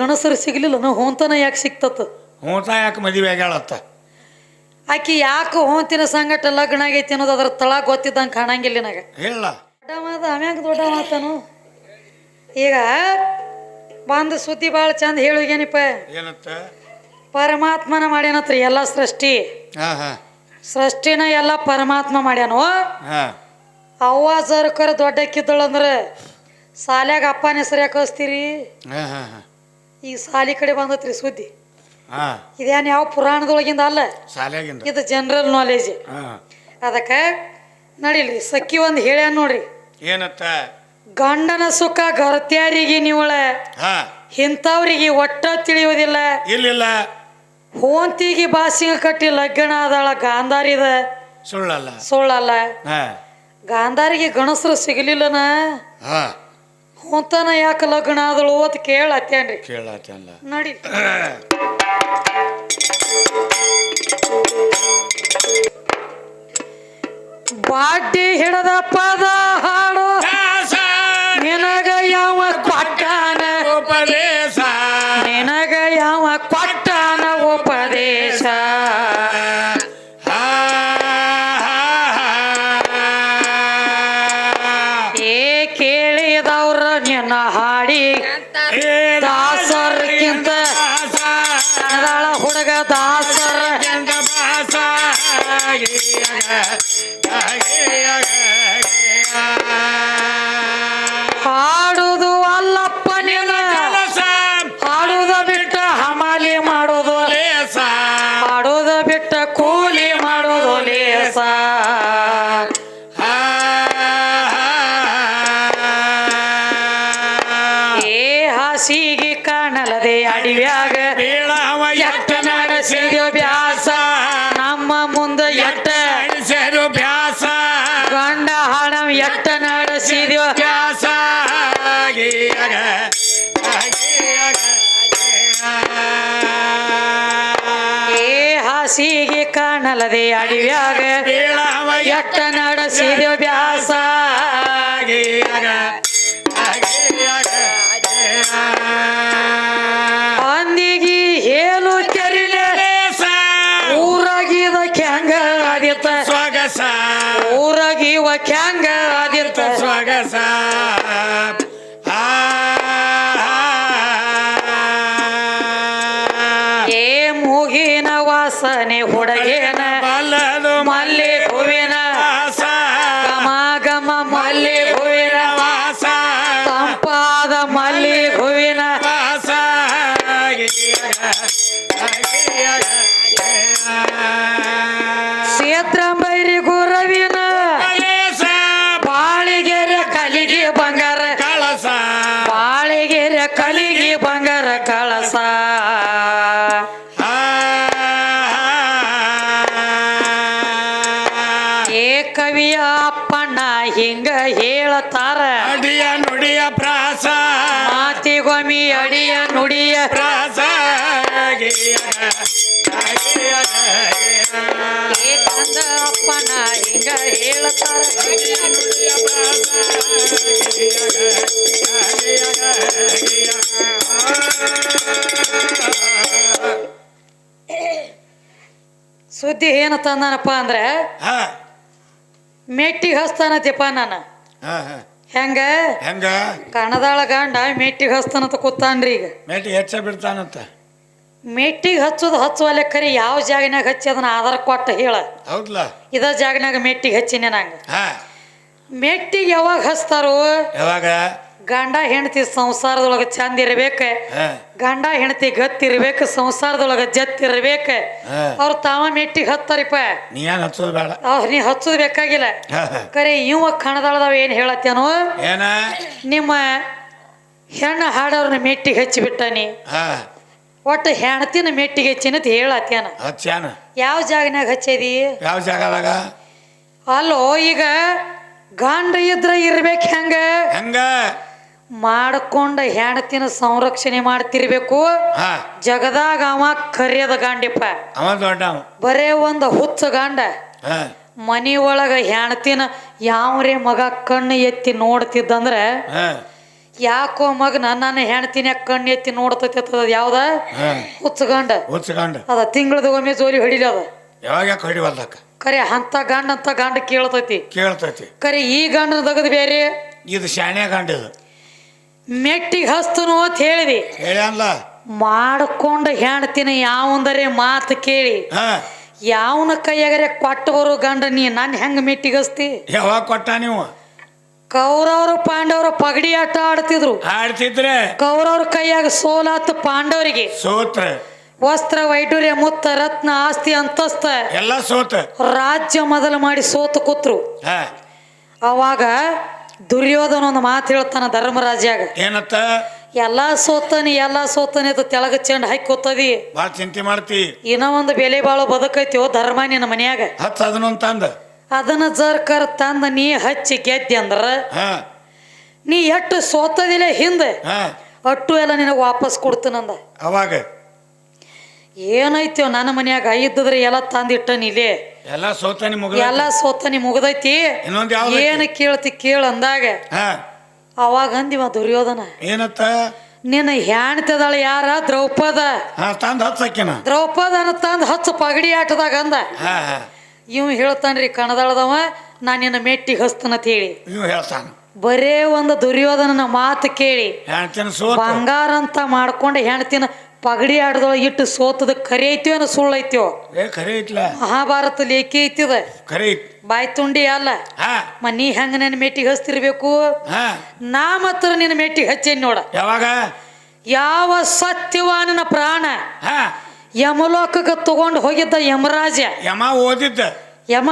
ಗಣಸರು ಸಿಗಲಿಲ್ಲ ನಾವು ಹೊಂತನ ಯಾಕೆ ಸಿಕ್ತತ್ ಹೂತ ಯಾಕೆ ಮದುವೆ ಆಗ್ಯಾಳತ್ತ? ಆಕಿ ಯಾಕೆ ಹೊಂತಿನ ಸಂಗಟ ಲಗ್ನ ಆಗೈತಿ ಅನ್ನೋದು ಅದ್ರ ತಳ ಗೊತ್ತಿದ್ದಂಗೆ ಕಾಣಂಗಿಲ್ಲ ನನಗೆ. ಹೇಳ ಆಮ್ಯಾಗ ದೊಡ್ಡ ಮಾತನು. ಈಗ ಬಂದ ಸುದ್ದಿ ಭಾಳ ಚಂದ ಹೇಳುಗೇನಿಪ್ಪ ಏನತ್ತ? ಪರಮಾತ್ಮನ ಮಾಡ್ಯಾನತ್ರಿ ಎಲ್ಲ ಸೃಷ್ಟಿ. ಹಾ ಹಾ. ಸೃಷ್ಟಿನ ಎಲ್ಲ ಪರಮಾತ್ಮ ಮಾಡ್ಯಾನು? ಹಾ. ಅವ್ವ ಜರ್ಕರ ದೊಡ್ಡಕ್ಕಿದ್ದಳಂದ್ರೆ ಸಾಲ್ಯಾಗ ಅಪ್ಪನ ಹೆಸರು ಯಾಕೆ ಕಳಿಸ್ತೀರಿ? ಹಾ ಹಾ ಹಾ. ಈಗ ಸಾಲಿ ಕಡೆ ಬಂದತ್ರಿ ಸುದ್ದಿ. ಹಾ. ಇದೇನು ಯಾವ ಪುರಾಣದೊಳಗಿಂದ ಅಲ್ಲ? ಶಾಲ್ಯಾಗಿಂದ ಇದು ಜನರಲ್ ನಾಲೆಜ್ ಅದಕ್ಕ ಅದಕ್ಕೆ ಸಖಿ ಒಂದು ಹೇಳ್ಯಾನ ನೋಡ್ರಿ. ಏನತ್ತ? ಗಂಡನ ಸುಖ ಗರ್ತ್ಯಾರಿಗೆ ನೀವಳ. ಹಾ. ಇಂಥವ್ರಿಗೆ ಒಟ್ಟ ತಿಳಿಯೋದಿಲ್ಲ ಇಲ್ಲಿಲ್ಲ. ಹೋಂತಿಗೆ ಬಾಸಿಗೆ ಕಟ್ಟಿ ಲಗ್ನ ಆದಳ ಗಾಂಧಾರಿದ ಸುಳ್ಳಲ್ಲ. ಸುಳ್ಳಲ್ಲ. ಹಾ. ಗಾಂಧಾರಿಗೆ ಗಣಸರು ಸಿಗಲಿಲ್ಲನ? ಹಾ. ಹೊಂತನ ಯಾಕೆ ಲಗ್ನ ಆದಳು ಅಂತ ಕೇಳತ್ತೇನ್ರಿ. ಕೇಳತ್ತಲ್ಲ. ನಡಿ. ಬಾಡ್ಡಿ ಹಿಡದ ಪದ ಹಾಡು. ನಿನಗ ಯಾವ ಕೊಟ್ಟಾನ? ಉಪದೇಶ ನಿನಗ ಯಾವ ಕೊಟ್ಟಾನ ಹಾಡುದು ಅಲ್ಲಪ್ಪ ನಿನ್ನ ಹಾಡುದ ಬಿಟ್ಟ ಹಮಾಲಿ ಮಾಡೋದು ಹಾಡುದ ಬಿಟ್ಟ ಕೂಲಿ ಮಾಡೋದು ಲೇಸ. ಏ ಹಾಸಿಗೆ ಕಾಣಲದೆ ಅಡಿವ್ಯಾಗ. ಎಟ್ಟ ನಡೆಸಿದ್ಯೋ ಬ್ಯಾಸ ಕಾಣಲದೆ ಅಡಿವ್ಯಾಗ ಎಟ್ಟ ನಡಸಿದ ವ್ಯಾಸ ಅಂದಿಗಿ ಹೇಳು ತೆರಿಲೆ ಊರಾಗಿದ ಕ್ಯಾಂಗ ಆದಿತ್ತ. ಸ್ವಗಸ ಊರಾಗಿವ ಕ್ಯಾಂಗ ಆದಿತ್ತ. ಸ್ವಗಸ ಕಲಿಗೆ ಬಂಗಾರ ಕಳಸ. ಏ ಕವಿಯ ಅಪ್ಪಣ್ಣ ಹಿಂಗ ಹೇಳತಾರ. ಅಡಿಯ ನುಡಿಯ ಪ್ರಾಸ. ಮಾತಿಗೊಮ್ಮಿ ಅಡಿಯ ನುಡಿಯ ಪ್ರಾಸ. ಏ ಕಂದ ಅಪ್ಪಣ್ಣ ಹಿಂಗ ಹೇಳತಾರ. ಸುದ್ದಿ ಏನು ತಂದಾನಪ್ಪ ಅಂದ್ರೆ ಹಾ. ಮೆಟ್ಟಿಗೆ ಹಸ್ತಾನತಿಪ್ಪ ನಾನು ಹಾ ಹಾ. ಹೆಂಗ? ಹೆಂಗ? ಕಣದಾಳ ಗಂಡ ಮೆಟ್ಟಿಗೆ ಹಸ್ತಾನಂತ ಕೂತಾನ್ರಿ ಈಗ. ಮೇಟಿ ಹೆಚ್ಚ ಬಿಡ್ತಾನಂತ. ಮೆಟ್ಟಿಗೆ ಹಚ್ಚೋದು ಹಚ್ಚುವಲ್ಲ ಲೆಕ್ಕರಿ ಯಾವ ಜಾಗನಾಗ ಹಚ್ಚಿ ಅದನ್ನ ಆಧಾರ ಕೊಟ್ಟು ಹೇಳ. ಹೌದ್ಲ. ಇದ ಜಾಗನಾಗ ಮೆಟ್ಟಿಗೆ ಹಚ್ಚಿನ ನಂಗೆ. ಹಾ. ಮೆಟ್ಟಿಗೆ ಯಾವಾಗ ಹಚ್ತಾರೋ ಯಾವಾಗ? ಗಂಡ ಹೆಂಡತಿ ಸಂಸಾರದೊಳಗೆ ಚಂದ ಇರ್ಬೇಕ. ಗಂಡ ಹೆಂಡತಿ ಗತ್ತಿರ್ಬೇಕು ಸಂಸಾರದೊಳಗೆ ಜತ್ತಿರ್ಬೇಕ ಅವ್ರ ಅವ್ರು ತಾವ ಮೆಟ್ಟಿಗೆ ಹತ್ತಾರಿಪ್ಪ. ನೀ ಏನ್ ಹಚ್ಚೋದು ಬೇಡ? ಅವ್ರು ನೀ ಹಚ್ಚೋದು ಬೇಕಾಗಿಲ್ಲ. ಕರೆ ಇವ ಕಣದಾಳದವ ಏನು ಹೇಳತ್ತೇನು? ಏನ? ನಿಮ್ಮ ಹೆಣ್ಣು ಹಾಡೋರ್ನ ಮೆಟ್ಟಿಗೆ ಹಚ್ಚಿಬಿಟ್ಟಾನಿ ಒಟ್ಟು ಹೆಣ್ತಿನ ಮೆಟ್ಟಿಗೆ ಹೆಚ್ಚಿನ ಹೇಳತ್ತೇನ. ಹಚ್ಚಾನ ಯಾವ ಜಾಗನಾಗ ಹಚ್ಚದಿ? ಯಾವ ಜಾಗದಾಗ? ಅಲ್ಲೋ ಈಗ ಗಂಡ ಇದ್ರ ಇರ್ಬೇಕು ಹೆಂಗ? ಹೆಂಗ? ಮಾಡ್ಕೊಂಡ ಹೆಣತಿನ ಸಂರಕ್ಷಣೆ ಮಾಡ್ತಿರ್ಬೇಕು. ಜಗದಾಗ ಅವ ಕರಿಯದ ಗಾಂಡಿಪ್ಪ. ಅವ ದೊಡ್ಡ ಅವ. ಬರೇ ಒಂದು ಹುಚ್ಚ ಗಂಡ. ಹಾ. ಮನಿ ಒಳಗ ಹೆಣತಿನ ಯಾವ್ರೇ ಮಗ ಕಣ್ಣು ಎತ್ತಿ ನೋಡ್ತಿದ್ದಂದ್ರ ಹಾ. ಯಾಕೋ ಮಗ ನನ್ನ ಹೆಣ್ತಿನ ಕಣ್ಣು ಎತ್ತಿ ನೋಡ್ತೈತಿ ಅದ ಯಾವ್ದ? ಹಾ. ಹುಚ್ಚ ಗಂಡ. ಅದ ತಿಂಗಳದ ಒಮ್ಮೆ ಜೋಲಿ ಹೊಡಿಲಿ ಅದ. ಯಾವಾಗ ಯಾಕೆ ಹೊಡಿವಲ್ದಕ್ಕ? ಕರೆ ಅಂತ ಗಂಡ ಅಂತ ಗಂಡ ಕೇಳ್ತೈತಿ. ಕೇಳ್ತೈತಿ. ಕರೆ ಈ ಗಂಡನ ತಗದ್ ಬೇರೆ ಇದು ಶಾಣೆ ಗಂಡಿದು ಮೆಟ್ಟಿಗೆ ಹಸ್ತನು ಅಂತ ಹೇಳಿದಿ. ಮಾಡ್ಕೊಂಡು ಮಾಡ್ಕೊಂಡ ಹೆಣ್ತಿನ ಯಾವಂದರೆ ಮಾತು ಕೇಳಿ. ಹಾ. ಯಾವನ ಕೈಯಾಗರೆ ಕೊಟ್ಟು ಬರೋ ಗಂಡ ನೀ ನಾನು ಹೆಂಗ ಮೆಟ್ಟಿಗೆ ಹಸ್ತಿ ಯಾವಾಗ ಕೊಟ್ಟ ನೀವು? ಕೌರವರು ಪಾಂಡವರು ಪಗಡಿ ಆಟ ಆಡ್ತಿದ್ರು. ಆಡ್ತಿದ್ರೆ? ಕೌರವ್ರ ಕೈಯಾಗ ಸೋಲಾತು ಪಾಂಡವರಿಗೆ. ಸೋತ್ರ. ವಸ್ತ್ರ ವೈಡೂರ್ಯ ಮುತ್ತ ರತ್ನ ಆಸ್ತಿ ಅಂತಸ್ತ. ಎಲ್ಲ ಸೋತ ರಾಜ್ಯ ಮೊದಲು ಮಾಡಿ ಸೋತು ಕೂತ್ರು. ಹಾ. ಅವಾಗ ದುರ್ಯೋಧನ ಒಂದು ಮಾತು ಹೇಳ್ತಾನ ಧರ್ಮರಾಜ್ಯಾಗ. ಏನತ್ತ? ಎಲ್ಲಾ ಸೋತನಿ ಎಲ್ಲಾ ಸೋತನಿ ಅದು ತೆಳಗ ಚೆಂಡ್ ಹಾಕಿ ಕೂತದಿ. ಭಾಳ ಚಿಂತೆ ಮಾಡ್ತಿ. ಇನ್ನ ಒಂದು ಬೆಲೆ ಬಾಳು ಬದುಕೈತಿಯೋ ಧರ್ಮ ನಿನ್ನ ಮನ್ಯಾಗ. ಹತ್ತು ಅದನ್ನೊಂದು ತಂದ. ಅದನ್ನ ಜರ್ಕರ್ ತಂದ ನೀ ಹಚ್ಚಿ ಗೆದ್ದಿ ಅಂದ್ರ ಹಾ. ನೀ ಎಷ್ಟು ಸೋತದಿಲ್ಲ ಹಿಂದೆ. ಅಟ್ಟು ಎಲ್ಲ ನಿನಗೆ ವಾಪಸ್ ಕೊಡ್ತೀನಂದ ಅವಾಗ? ಏನೈತ್ಯೋ ನನ್ನ ಮನ್ಯಾಗ ಐದ್ರೆ ಎಲ್ಲ ತಂದಿಟ್ಟ ಇಲ್ಲೇ ಎಲ್ಲ ಸೋತನಿ ಮುಗಿದ ಎಲ್ಲ ಸೋತನಿ ಮುಗ್ದೈತಿ. ಇನ್ನೊಂದು ಏನು ಕೇಳ್ತಿ ಕೇಳ ಅಂದಾಗ ಅವಾಗ ಅಂದಿವ ದುರ್ಯೋಧನ ಏನತ್ತ? ನಿನ್ನ ಹ್ಯಾಣ್ತದಳ ಯಾರ? ದ್ರೌಪದ. ತಂದ ಹಚ್ಚಕ್ಕಿನ ದ್ರೌಪದನ ತಂದ ಹಚ್ಚ ಪಗಡಿ ಆಟದಾಗ ಅಂದ. ಇವ್ ಹೇಳ್ತಾನ್ರಿ ಕಣದಳದವ ನಾ ನಿನ್ನ ಮೆಟ್ಟಿ ಹಸ್ತನಂತ ಹೇಳಿ. ಇವ್ ಹೇಳ್ತಾನ. ಬರೇ ಒಂದು ದುರ್ಯೋಧನನ ಮಾತು ಕೇಳಿ. ಬಂಗಾರ ಅಂತ ಮಾಡ್ಕೊಂಡು ಹೆಣ್ತಿನ ಪಗಡಿ ಆಡದೊಳಗೆ ಇಟ್ಟು ಸೋತದ ಕರೆ ಐತಿಯೋ ಏನೋ ಸುಳ್ಳು ಐತಿಯೋ? ಏ ಖರೆ ಐತ್ಲ? ಮಹಾಭಾರತ ಲೇಖಿ ಐತಿದ. ಖರೆ ಐತ್. ಬಾಯ್ ತುಂಡಿ ಅಲ್ಲ. ಹಾ. ಮ ನೀ ಹೆಂಗ ನನ್ನ ಮೆಟ್ಟಿಗೆ ಹಚ್ತಿರ್ಬೇಕು? ಹಾ. ನಾ ಮಾತ್ರ ನಿನ್ನ ಮೇಟಿಗೆ ಹಚ್ಚೇನಿ ನೋಡ. ಯಾವಾಗ? ಯಾವ ಸತ್ಯವಾನನ ಪ್ರಾಣ ಹಾ. ಯಮಲೋಕಕ್ಕೆ ತಗೊಂಡು ಹೋಗಿದ್ದ ಯಮರಾಜ? ಯಮ ಓದಿದ್ದ. ಯಮ?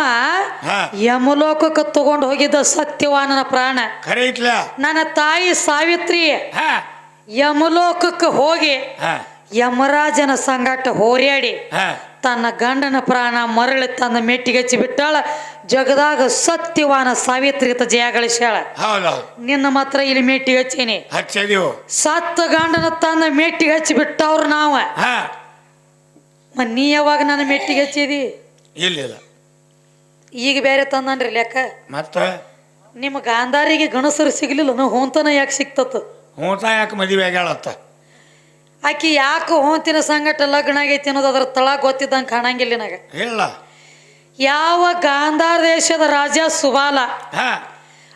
ಹಾ. ಯಮಲೋಕಕ್ಕೆ ತಗೊಂಡು ಹೋಗಿದ್ದ ಸತ್ಯವಾನನ ಪ್ರಾಣ. ಖರೆ ಐತ್ಲ? ನನ್ನ ತಾಯಿ ಸಾವಿತ್ರಿ ಹಾ. ಯಮಲೋಕಕ್ಕೆ ಹೋಗಿ ಹಾ. ಯಮರಾಜನ ಸಂಗಾಟ ಹೋರ್ಯಾಡಿ ಹಾ. ತನ್ನ ಗಂಡನ ಪ್ರಾಣ ಮರಳಿ ತನ್ನ ಮೆಟ್ಟಿಗೆ ಹಚ್ಚಿ ಬಿಟ್ಟಾಳ. ಜಗದಾಗ ಸತ್ಯವಾನ ಸಾವಿತ್ರಿ ಅಂತ ಜಯ ಗಳಿಸ್ಯಾಳ. ನಿನ್ನ ಮಾತ್ರ ಇಲ್ಲಿ ಮೆಟ್ಟಿಗೆ ಹಚ್ಚೀನಿ. ಸತ್ತ ಗಂಡನ ತನ್ನ ಮೆಟ್ಟಿಗೆ ಹಚ್ಚಿ ಬಿಟ್ಟವ್ರ ನಾವ. ನೀ ಯಾವಾಗ ನನ್ನ ಮೆಟ್ಟಿಗೆ ಹಚ್ಚಿದಿ? ಇಲ್ಲ ಈಗ ಬೇರೆ ತಂದನ್ರಿ ಲೆಕ್ಕ. ಮತ್ತ? ನಿಮ್ಮ ಗಾಂಧಾರಿಗೆ ಗಣಸರು ಸಿಗ್ಲಿಲ್ಲ ಹೊಂತನ ಯಾಕೆ ಸಿಕ್ತತ್ತ? ಹೋಂತ ಯಾಕೆ ಮದುವೆ ಆಗ್ಯಾಳತ್ತ? ಆಕಿ ಯಾಕೆ ಹೋಂತಿನ ಸಂಗಟ ಲಗ್ನ ಆಗೈತಿ ಅನ್ನೋದು ಅದ್ರ ತಳ ಗೊತ್ತಿದ್ದಂಗೆ ಕಾಣಂಗಿಲ್ಲ ನಾಗ ಇಲ್ಲ ಯಾವ ಗಾಂಧಾರ ದೇಶದ ರಾಜ ಸುಬಾಲ?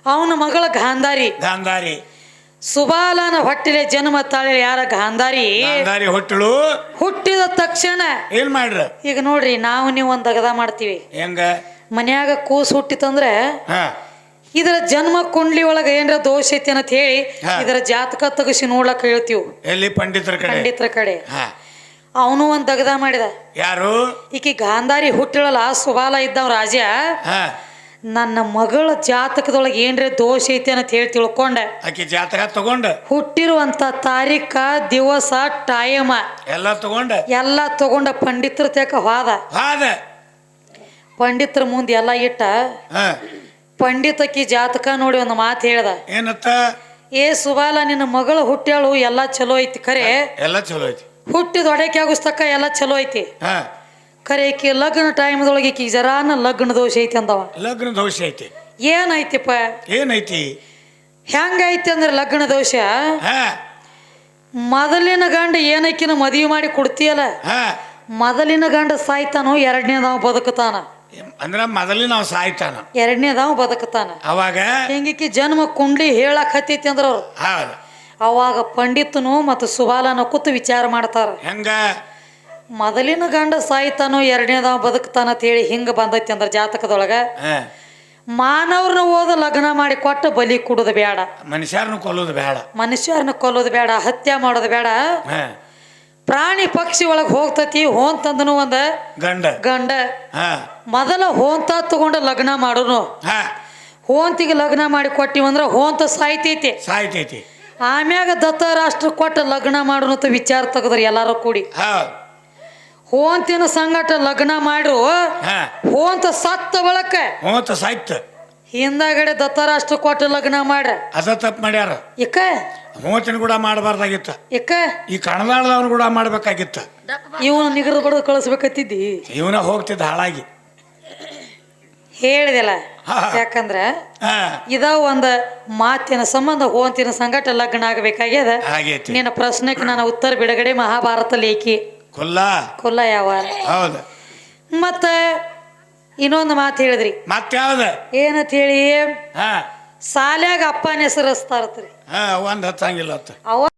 ಅವನ ಮಗಳ ಗಾಂಧಾರಿ. ಗಾಂಧಾರಿ. ಸುಬಾಲನ ಹೊಟ್ಟಿಲೆ ಜನ್ಮ ತಾಳಿ ಯಾರ ಗಾಂಧಾರಿ? ಗಾಂಧಾರಿ ಹೊಟ್ಟಳು. ಹುಟ್ಟಿದ ತಕ್ಷಣ ಏನ್ ಮಾಡ್ರ? ಈಗ ನೋಡ್ರಿ ನಾವು ನೀವು ಒಂದ್ ಅಗದ ಮಾಡ್ತೀವಿ. ಹೆಂಗ? ಮನ್ಯಾಗ ಕೂಸು ಹುಟ್ಟಿತಂದ್ರೆ ಹಾ. ಇದರ ಜನ್ಮ ಕುಂಡ್ಲಿ ಒಳಗ ಏನ್ರ ದೋಷ ಐತಿ ಅಂತ ಹೇಳಿ ಹಾ. ಇದರ ಜಾತಕ ತಗಸಿ ನೋಡ್ಲಕ್ ಹೇಳ್ತೀವಿ. ಎಲ್ಲಿ? ಪಂಡಿತರ ಕಡೆ. ಪಂಡಿತರ ಕಡೆ. ಹಾ. ಅವನು ಒಂದ್ ದಗದ ಮಾಡಿದ. ಯಾರು? ಈಕಿ ಗಾಂಧಾರಿ ಹುಟ್ಟಿಳಲ್ಲ ಸುಬಾಲ ಇದ್ದವ್ ರಾಜ. ಹಾ. ನನ್ನ ಮಗಳ ಜಾತಕದೊಳಗೆ ಏನ್ರ ದೋಷ ಐತಿ ಅಂತ ಹೇಳಿ ತಿಳ್ಕೊಂಡ. ಆಕಿ ಜಾತಕ ತಗೊಂಡ? ಹುಟ್ಟಿರುವಂತ ತಾರೀಖ ದಿವಸ ಟೈಮ ಎಲ್ಲ ತಗೊಂಡ? ಎಲ್ಲ ತಗೊಂಡ ಪಂಡಿತರ ತೇಕ ಹೋದ. ಹಾದ. ಪಂಡಿತರ ಮುಂದೆ ಎಲ್ಲ ಇಟ್ಟ. ಹಾ. ಪಂಡಿತಕ್ಕಿ ಜಾತಕ ನೋಡಿ ಒಂದು ಮಾತು ಹೇಳ್ದ. ಏನತ್ತ? ಏ ಸುಬಾಲ ನಿನ್ನ ಮಗಳು ಹುಟ್ಟ್ಯಾಳು ಎಲ್ಲ ಚಲೋ ಐತಿ ಖರೆ? ಎಲ್ಲ ಚಲೋ ಐತಿ. ಹುಟ್ಟಿದ ಒಡಕೆ ಆಗುಸ್ತಕ್ಕ ಎಲ್ಲ ಚಲೋ ಐತಿ? ಖರೆ ಈಕಿ ಲಗ್ನ ಟೈಮ್ದೊಳಗೆ ಈಕಿ ಜರಾನ ಲಗ್ನ ದೋಷ ಐತಿ ಅಂದವ. ಲಗ್ನ ದೋಷ ಐತಿ. ಏನೈತಿಪ್ಪ? ಏನೈತಿ? ಹೆಂಗೈತಿ ಅಂದ್ರೆ ಲಗ್ನ ದೋಷ? ಹಾ. ಮೊದಲಿನ ಗಂಡ ಏನಕ್ಕಿನ ಮದುವೆ ಮಾಡಿ ಕೊಡ್ತೀಯಲ್ಲ? ಮೊದಲಿನ ಗಂಡ ಸಾಯ್ತಾನೋ ಎರಡನೇದಾವ ಬದುಕತಾನ? ಅಂದ್ರ ಮೊದಲಿನ ನಾವು ಸಾಯ್ತಾನ. ಎರಡನೇದಾವ ಬದುಕತಾನ. ಅವಾಗ ಹೆಂಗಿಕ್ಕಿ ಜನ್ಮ ಕುಂಡ್ಲಿ ಹೇಳಕ್ ಹತ್ತೈತಿ ಅಂದ್ರ ಅವ್ರು. ಹೌದು. ಅವಾಗ ಪಂಡಿತನು ಮತ್ತು ಸುಬಾಲನ ಕೂತು ವಿಚಾರ ಮಾಡ್ತಾರ. ಹೆಂಗ? ಮೊದಲಿನ ಗಂಡ ಸಾಯ್ತಾನೋ ಎರಡನೇದಾವ ಬದುಕ್ತಾನ ಅಂತ ಹೇಳಿ ಹಿಂಗ ಬಂದೈತಿ ಅಂದ್ರ ಜಾತಕದೊಳಗ. ಮಾನವ್ರನ್ನ ಓದ ಲಗ್ನ ಮಾಡಿ ಕೊಟ್ಟು ಬಲಿ ಕೊಡೋದು ಬೇಡ ಮನುಷ್ಯರನ್ನ ಕೊಲ್ಲೋದು ಬೇಡ ಮನುಷ್ಯರನ್ನ ಕೊಲ್ಲೋದು ಬೇಡ ಹತ್ಯೆ ಮಾಡೋದು ಬೇಡ ಪ್ರಾಣಿ ಪಕ್ಷಿ ಒಳಗೆ ಹೋಗ್ತತಿ ಹೋಂತಂದನು ತಂದನು ಒಂದ ಗಂಡ. ಗಂಡ. ಹಾ. ಮೊದಲ ಹೋಂತ ತಗೊಂಡು ಲಗ್ನ ಮಾಡೋನು. ಹಾ. ಹೋಂತಿಗೆ ಲಗ್ನ ಮಾಡಿ ಕೊಟ್ಟಿವಂದ್ರ ಹೋಂತ ಸಾಯ್ತೈತಿ. ಸಾಯ್ತೈತಿ. ಆಮ್ಯಾಗ ದತ್ತ ರಾಷ್ಟ್ರ ಕೊಟ್ಟು ಲಗ್ನ ಮಾಡೋನು ಅಂತ ವಿಚಾರ ತೆಗದ್ರಿ ಎಲ್ಲಾರು ಕೂಡಿ. ಹೋಂತಿನ ಸಂಗಟ ಲಗ್ನ ಮಾಡ್ರು ಹಾ. ಹೋಂತ ಸತ್ತ ಬಳಕ ಹೋಂತ ಸಾಯ್ತ. ಹಿಂದಾಗಡೆ ದತ್ತ ರಾಷ್ಟ್ರ ಕೊಟ್ಟು ಲಗ್ನ ಮಾಡ್ರ. ಅದ ತಪ್ಪು ಮಾಡ್ಯಾರ. ಇಕ್ಕ ಮೋಚನ ಕೂಡ ಮಾಡಬಾರ್ದಾಗಿತ್ತ. ಇಕ್ಕ ಈ ಕಣದಾಳದವ್ರು ಕೂಡ ಮಾಡ್ಬೇಕಾಗಿತ್ತ. ಇವನು ನಿಗದ ಬಡದು ಕಳಿಸ್ಬೇಕತ್ತಿದ್ದಿ. ಇವನ ಹೋಗ್ತಿದ್ದ ಹಾಳಾಗಿ. ಹೇಳಿದೆಲ್ಲ. ಯಾಕಂದ್ರ ಇದ ಒಂದ ಮಾತಿನ ಸಂಬಂಧ ಹೋಂತಿನ ಸಂಗಟ ಲಗ್ನ ಆಗ್ಬೇಕಾಗ್ಯದ. ನಿನ್ನ ಪ್ರಶ್ನೆಗೆ ನಾನು ಉತ್ತರ ಬಿಡುಗಡೆ ಮಹಾಭಾರತ ಲೇಖಿ. ಕೊಲ್ಲ. ಕೊಲ್ಲ ಯಾವ? ಹೌದು. ಮತ್ತ ಇನ್ನೊಂದು ಮಾತು ಹೇಳಿದ್ರಿ. ಮತ್ಯಾವ್ದು ಏನಂತ ಹೇಳಿ? ಹಾ. ಸಾಲ್ಯಾಗ ಅಪ್ಪನ ಹೆಸರು ಹಚ್ತಾರತ್ರಿ. ಹಾ ಒಂದ್ ಹತ್ತಂಗಿಲ್ಲ ಅತ್ತ. ಅವ